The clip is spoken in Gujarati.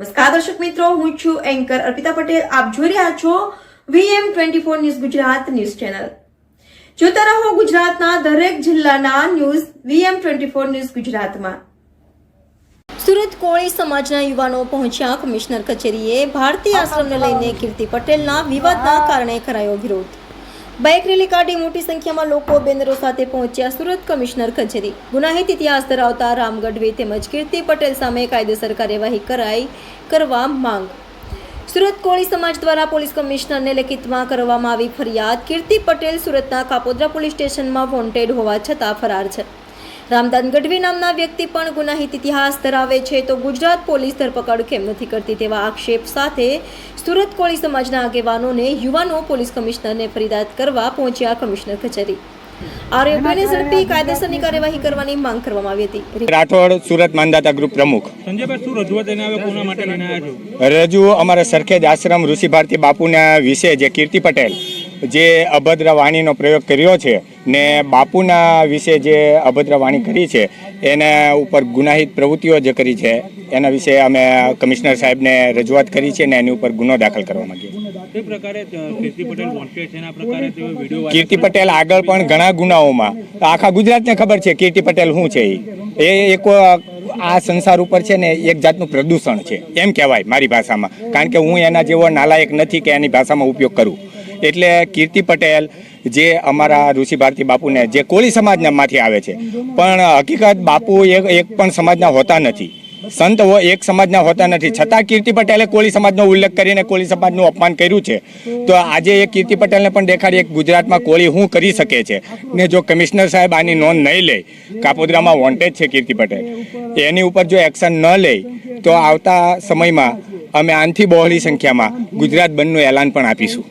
નમસ્કાર દર્શક મિત્રો, હું છું એન્કર અર્પિતા પટેલ. આપ જોઈ રહ્યા છો VM twenty four news Gujarat news channel. જોતા રહો ગુજરાતના દરેક જિલ્લાના news VM twenty four news ગુજરાતમાં. સુરત કોળી સમાજના યુવાનો પહોંચ્યા કમિશનર કચેરીએ ભારતીય આશ્રમને લઈને કીર્તિ પટેલના વિવાદના કારણે કરાયો વિરોધ. બાઇક રેલી કાઢી મોટી સંખ્યામાં લોકો બેનરો સાથે પહોંચ્યા સુરત કમિશનર કચેરી. ગુનાહિત ઇતિહાસ ધરાવતા રામ ગઢવી તેમજ કીર્તિ પટેલ સામે કાયદેસર કાર્યવાહી કરાઈ કરવા માંગ. સુરત કોળી સમાજ દ્વારા પોલીસ કમિશનરને લેખિતમાં કરવામાં આવી ફરિયાદ. કીર્તિ પટેલ સુરતના કાપોદ્રા પોલીસ સ્ટેશનમાં વોન્ટેડ હોવા છતાં ફરાર છે. રામદાન ગઢવી નામના વ્યક્તિ પણ ગુનાહિત ઇતિહાસ ધરાવે છે તો ગુજરાત પોલીસ ધરપકડ કેમ નથી કરતી તેવા આક્ષેપ સાથે સુરત કોળી સમાજના આગેવાનોને યુવાનો પોલીસ કમિશનરને ફરિયાદ કરવા પહોંચ્યા કમિશનર કચેરી. આરોપીને ઝડપી કાયદેસરની કાર્યવાહી કરવાની માંગ કરવામાં આવી હતી. રાઠોડ સુરત માનદાતા ગ્રુપ પ્રમુખ. સંજયભાઈ શું રજૂઆત એને આવે કોના માટે લઈને આવ્યા છો? રજૂ અમારા સરખેજ આશ્રમ ઋષિ ભારતી બાપુના વિશે જે કીર્તિ પટેલ જે અભદ્ર વાણીનો પ્રયોગ કર્યો છે ને બાપુના વિશે જે અભદ્ર વાણી કરી છે એના ઉપર ગુનાહિત પ્રવૃત્તિઓ જે કરી છે એના વિશે અમે કમિશનર સાહેબને રજૂઆત કરી છે ને એની ઉપર ગુનો દાખલ કરવા માંગીએ કીર્તિ પટેલ આગળ પણ ઘણા ગુનાઓમાં. આખા ગુજરાતને ખબર છે કીર્તિ પટેલ શું છે. એ એક આ સંસાર ઉપર છે ને એક જાતનું પ્રદૂષણ છે. એમ કહેવાય મારી ભાષામાં. કારણ કે હું એના જેવો નાલાયક નથી કે એની ભાષામાં ઉપયોગ કરું. એટલે કીર્તિ પટેલ, જે અમારા ઋષિ ભારતી બાપુને, જે કોળી સમાજનામાંથી આવે છે. પણ હકીકત બાપુ એક એક પણ સમાજના હોતા નથી. સંત હો- એક સમાજના હોતા નથી. છતાં કીર્તિ પટેલે કોળી સમાજનો ઉલ્લેખ કરીને કોળી સમાજનું અપમાન કર્યું છે. તો આજે એ કીર્તિ પટેલને પણ દેખાડીએ કે ગુજરાતમાં કોળી શું કરી શકે છે? ને જો કમિશનર સાહેબ આની નોંધ નહીં લે, કાપોદ્રામાં વોન્ટેજ છે કીર્તિ પટેલ. એની ઉપર જો એક્શન ન લે, તો આવતા સમયમાં અમે આનથી બહોળી સંખ્યામાં ગુજરાત બંધનું એલાન પણ આપીશું.